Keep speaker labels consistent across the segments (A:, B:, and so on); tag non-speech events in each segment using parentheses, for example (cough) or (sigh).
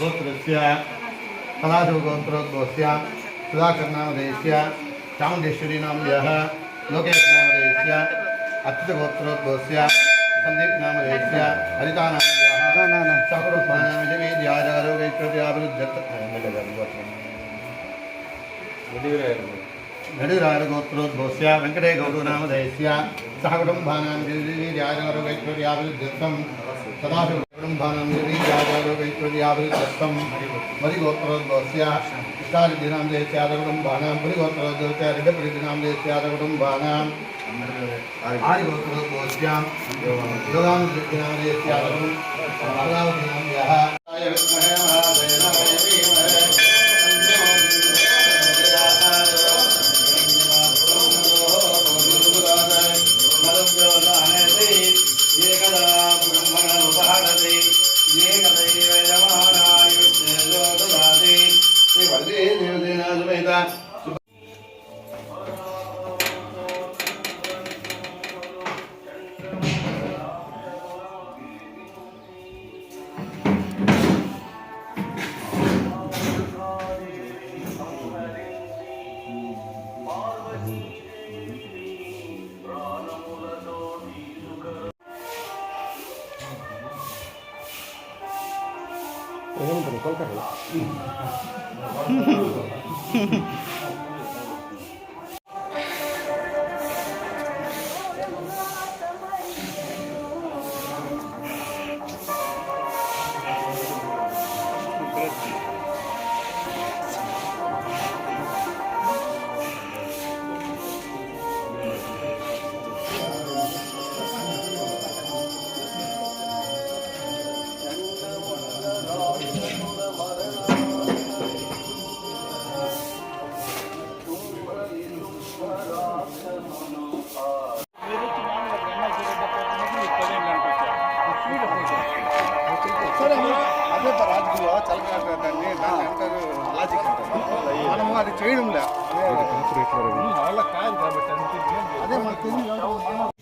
A: गोत्रस्य सदाशिवगोत्रोद्भवस्य सुधाकरनामधेयस्य चामुण्डेश्वरीनाम यः लोकेशनामधेयस्य अच्युतगोत्रोद्भवस्य सन्दीपनामधेयस्य हरितानाम நடுராரகோத்ரோத்போஸ்யா வெங்கடே கௌரநாமதயஸ்யா சககுடும்பானாம் கைஸ்வர்யாபிருத்தம் சதாசிவகுடும்பானாம் கைஸ்வர்யாபிருத்தம்
B: மரிகோத்ரோத்போஸ்யா இஷ்டாரிஜினாம் ஜெயஸ்யாதகுடும்பானாம் புரிகோத்ரோத்போஸ்யா ரிடபிரிஜினாம் ஜெயஸ்யாதகுடும்பானாம் ஆதிகோத்ரோத்போஸ்யாம் யோகாம் ஜெயஸ்யாதகுடும் அகலாவதினாம் யா Mm-hmm. వాళ్ళ కాదు కాబట్టి అదే మనకు తెలియదు కాబట్టి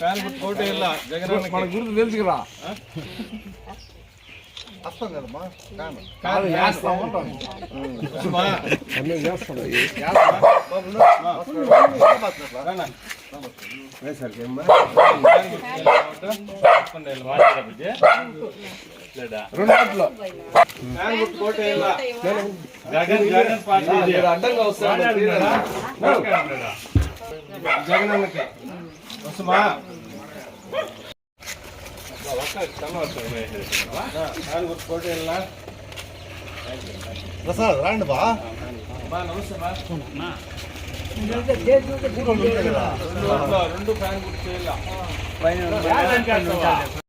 B: మనం- దాని గురించి ఏం నమ్మకం? నేను కొంచెం రా కొంచెం రా నేను పాపులర్ పాపులర్
C: చెప్పన్నా కాంప్లీట్
D: నమస్తే అమ్మా ఫ్యాన్ కోటి ಇಲ್ಲ జగన్
C: మన గురించి తెలుసు కదా
B: వస్తాం కదమ్మా కాను
C: కాదు చేస్తా ఉంటాం
D: అమ్మా
C: అన్నీ చేస్తాం రెండు గంటలు
D: ఫ్యాన్ గుర్తు కోటి ಇಲ್ಲ జగన్ జగన్ పార్టీ ఇది.
C: అడ్డంగా వస్తాడు
D: జగన్ అన్నకి சும்மா
B: ప్రసాద్ రాండి బా
D: నమస్తే రెండు ఫ్యాన్ గుర్తు చేయాలి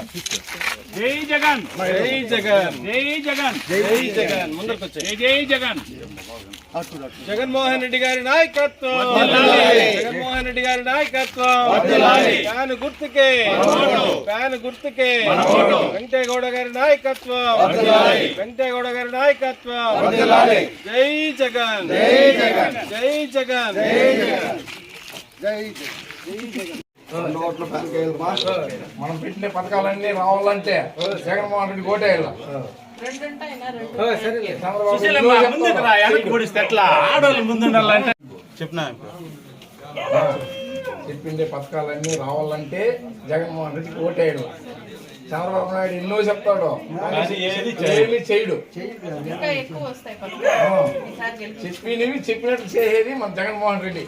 D: జగన్.
E: జై జగన్.
D: జై జగన్.
E: జై జగన్.
D: జై జగన్. ముందరకు వచ్చాయి
E: జై జగన్.
D: జగన్మోహన్ రెడ్డి గారి నాయకత్వం. జగన్మోహన్ రెడ్డి గారి నాయకత్వం. ఫ్యాన్ గుర్తుకే. ఫ్యాన్ గుర్తుకే. వెంకటేగౌడ గారి నాయకత్వం. వెంకటేగౌడ గారి నాయకత్వం. జై జగన్. జై జగన్. జై జగన్.
B: జై.
C: మనం పెట్టిన పథకాలన్నీ రావాలంటే జగన్మోహన్ రెడ్డి కోటేయాల. చెప్పిండే పథకాలన్నీ రావాలంటే జగన్మోహన్ రెడ్డికి ఓటేయడు. చంద్రబాబు నాయుడు ఎన్నో చెప్తాడు. ఏమీ చేయడు. చెప్పినవి చెప్పినట్లు చేసేది మన జగన్మోహన్ రెడ్డి.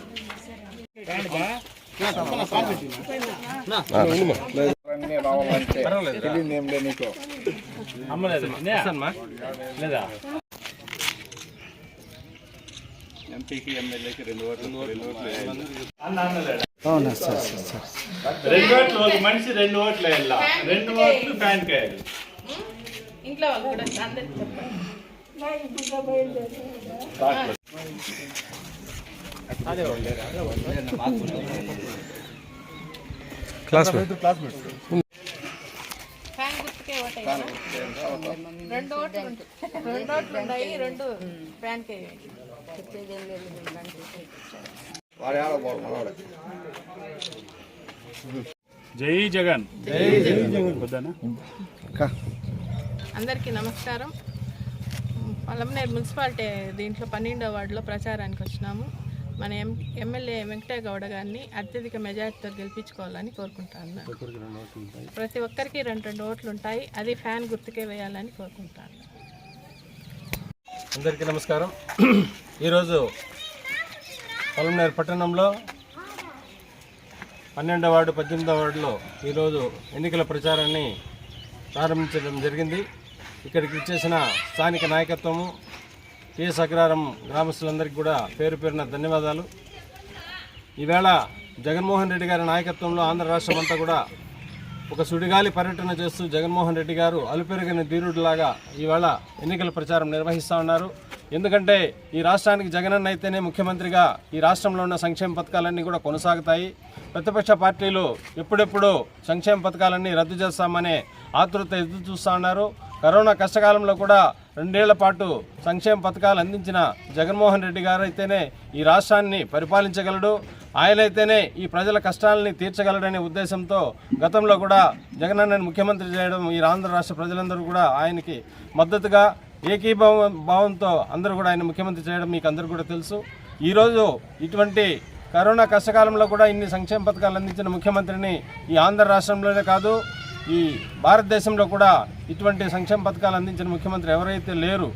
C: అన్నీ రావాలంటే తెలియదు ఏం లేదు నీకు.
A: ఎంపీకి ఎమ్మెల్యేకి రెండు ఓట్లు రెండు ఓట్లు
D: రెండు ఓట్లు. ఒక మనిషి రెండు ఓట్లు వేయాల? రెండు ఓట్లు ఫ్యాన్ కేయాలి?
E: ఇంట్లో వాళ్ళు కూడా అందరికి చెప్పండి. ఫ్యాన్ రెండు ఓట్లు ఓట్లు ఉన్నాయి
A: జై జగన్.
E: అందరికీ నమస్కారం. పలమనేరు మున్సిపాలిటీ దీంట్లో పన్నెండో వార్డులో ప్రచారానికి వచ్చినాము. మన ఎం ఎమ్మెల్యే వెంకటయ్య గౌడ గారిని అత్యధిక మెజార్టీతో గెలిపించుకోవాలని కోరుకుంటాను. ప్రతి ఒక్కరికి రెండు రెండు ఓట్లు ఉంటాయి. అది ఫ్యాన్ గుర్తుకే వేయాలని కోరుకుంటాను.
D: అందరికీ నమస్కారం. (clears throat) ఈరోజు పొలంనేరు పట్టణంలో పన్నెండవ వార్డు పద్దెనిమిదవ వార్డులో ఈరోజు ఎన్నికల ప్రచారాన్ని ప్రారంభించడం జరిగింది. ఇక్కడికి ఇచ్చేసిన స్థానిక నాయకత్వము టిఎస్ అగ్రారం గ్రామస్తులందరికీ కూడా పేరు పేరున ధన్యవాదాలు. ఈవేళ జగన్మోహన్ రెడ్డి గారి నాయకత్వంలో ఆంధ్ర రాష్ట్రం అంతా కూడా ఒక సుడిగాలి పర్యటన చేస్తూ జగన్మోహన్ రెడ్డి గారు అలుపెరగని ధీరుడిలాగా ఈవేళ ఎన్నికల ప్రచారం నిర్వహిస్తూ ఉన్నారు. ఎందుకంటే ఈ రాష్ట్రానికి జగనన్న అయితేనే ముఖ్యమంత్రిగా ఈ రాష్ట్రంలో ఉన్న సంక్షేమ పథకాలన్నీ కూడా కొనసాగుతాయి. ప్రతిపక్ష పార్టీలు ఎప్పుడెప్పుడు సంక్షేమ పథకాలన్నీ రద్దు చేస్తామనే ఆతృత ఎదురు చూస్తూ ఉన్నారు. కరోనా కష్టకాలంలో కూడా రెండేళ్ళ పాటు సంక్షేమ పథకాలు అందించిన జగన్మోహన్ రెడ్డి గారు అయితేనే ఈ రాష్ట్రాన్ని పరిపాలించగలడు. ఆయనైతేనే ఈ ప్రజల కష్టాలని తీర్చగలడనే ఉద్దేశంతో గతంలో కూడా జగనన్నని ముఖ్యమంత్రి చేయడం ఈ ఆంధ్ర రాష్ట్ర ప్రజలందరూ కూడా ఆయనకి మద్దతుగా ఏకీభావ భావంతో అందరూ కూడా ఆయన ముఖ్యమంత్రి చేయడం మీకు అందరూ కూడా తెలుసు. ఈరోజు ఇటువంటి కరోనా కష్టకాలంలో కూడా ఇన్ని సంక్షేమ పథకాలు అందించిన ముఖ్యమంత్రిని ఈ ఆంధ్ర రాష్ట్రంలోనే కాదు ఈ భారతదేశంలో కూడా ఇటువంటి సంక్షేమ పథకాలు అందించిన ముఖ్యమంత్రి ఎవరైతే లేరు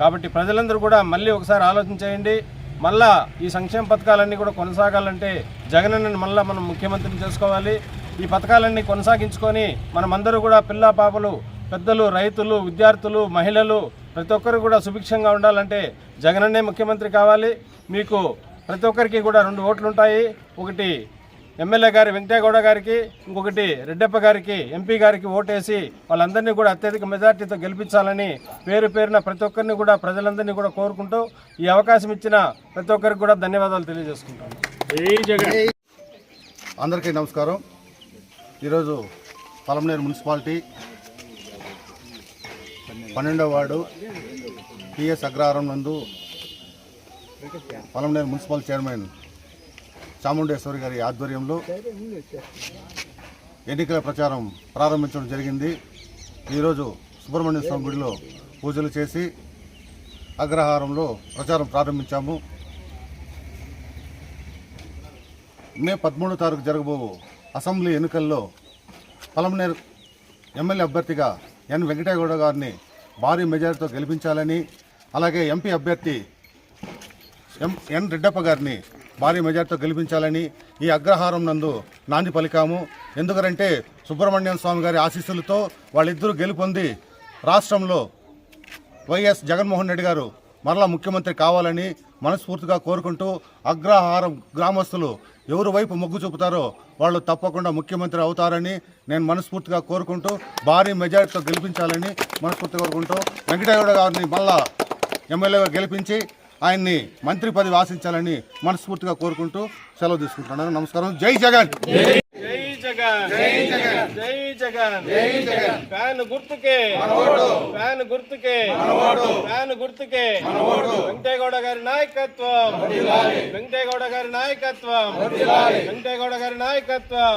D: కాబట్టి ప్రజలందరూ కూడా మళ్ళీ ఒకసారి ఆలోచన చేయండి. మళ్ళా ఈ సంక్షేమ పథకాలన్నీ కూడా కొనసాగాలంటే జగనన్నని మళ్ళా మనం ముఖ్యమంత్రిని చేసుకోవాలి. ఈ పథకాలన్నీ కొనసాగించుకొని మనమందరూ కూడా పిల్ల పాపలు పెద్దలు రైతులు విద్యార్థులు మహిళలు ప్రతి ఒక్కరు కూడా సుభిక్షంగా ఉండాలంటే జగనన్నే ముఖ్యమంత్రి కావాలి. మీకు ప్రతి ఒక్కరికి కూడా రెండు ఓట్లు ఉంటాయి ఒకటి ఎమ్మెల్యే గారి వెంకటేగౌడ గారికి ఇంకొకటి రెడ్డప్ప గారికి ఎంపీ గారికి ఓటేసి వాళ్ళందరినీ కూడా అత్యధిక మెజార్టీతో గెలిపించాలని పేరు పేరున ప్రతి ఒక్కరిని కూడా ప్రజలందరినీ కూడా కోరుకుంటూ ఈ అవకాశం ఇచ్చిన ప్రతి ఒక్కరికి కూడా ధన్యవాదాలు తెలియజేసుకుంటాను.
B: అందరికీ నమస్కారం. ఈరోజు పలమనేరు మున్సిపాలిటీ పన్నెండవ వార్డు టిఎస్ అగ్రహారం నందు పలమనేరు మున్సిపల్ చైర్మన్ చాముండేశ్వరి గారి ఆధ్వర్యంలో ఎన్నికల ప్రచారం ప్రారంభించడం జరిగింది. ఈరోజు సుబ్రహ్మణ్య స్వామి గుడిలో పూజలు చేసి అగ్రహారంలో ప్రచారం ప్రారంభించాము. మే పదమూడో తారీఖు జరగబో అసెంబ్లీ ఎన్నికల్లో పలమనేర్ ఎమ్మెల్యే అభ్యర్థిగా ఎన్ వెంకటేగౌడ గారిని భారీ మెజారిటీతో గెలిపించాలని అలాగే ఎంపీ అభ్యర్థి ఎం ఎన్ రెడ్డప్ప గారిని భారీ మెజార్టీతో గెలిపించాలని ఈ అగ్రహారం నందు నాంది పలికాము. ఎందుకంటే సుబ్రహ్మణ్యం స్వామి గారి ఆశీస్సులతో వాళ్ళిద్దరూ గెలుపొంది రాష్ట్రంలో వైఎస్ జగన్మోహన్ రెడ్డి గారు మరలా ముఖ్యమంత్రి కావాలని మనస్ఫూర్తిగా కోరుకుంటూ అగ్రహారం గ్రామస్తులు ఎవరి వైపు మొగ్గు చూపుతారో వాళ్ళు తప్పకుండా ముఖ్యమంత్రి అవుతారని నేను మనస్ఫూర్తిగా కోరుకుంటూ భారీ మెజారిటీతో గెలిపించాలని మనస్ఫూర్తిగా కోరుకుంటూ వెంకటగౌడ గారిని మళ్ళా ఎమ్మెల్యేగా గెలిపించి ఆయన్ని మంత్రి పదవి ఆశించాలని మనస్ఫూర్తిగా కోరుకుంటూ సెలవు తీసుకుంటున్నాను. నమస్కారం. జై జగన్!
D: జై జగన్! జై జగన్! జై జగన్! జై జగన్! ఫ్యాన్ గుర్తుకే! ఫ్యాన్ గుర్తుకే! ఫ్యాన్ గుర్తుకే! వెంకటేగౌడ గారి నాయకత్వం! వెంకటేగౌడ గారి నాయకత్వం! వెంకటేగౌడ గారి నాయకత్వం!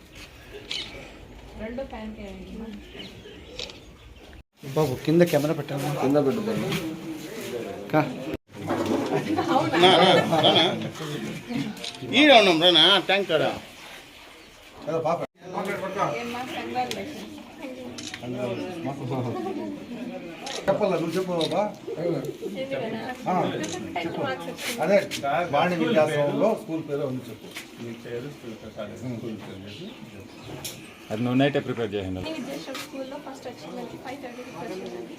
E: రెండో ఫ్యాన్
F: బాబు కింద కెమెరా పెట్టాను కింద పెట్టుకోండి
B: ఈడ ఉన్నాం రానా ట్యాంక్ కాడ
E: ఏమా కంగ్రాచులేషన్
F: చెప్పాల నువ్వు చెప్పు బాబా
E: వచ్చింది
F: అదే వాణి విద్యాసంలో స్కూల్ పేరు ఉంది చెప్పు.
A: అది నువ్వు నైటే ప్రిపేర్ చేయండి
E: స్కూల్లో ఫస్ట్ వచ్చిందండి. ఫైవ్ థర్టీకి వచ్చిందండి.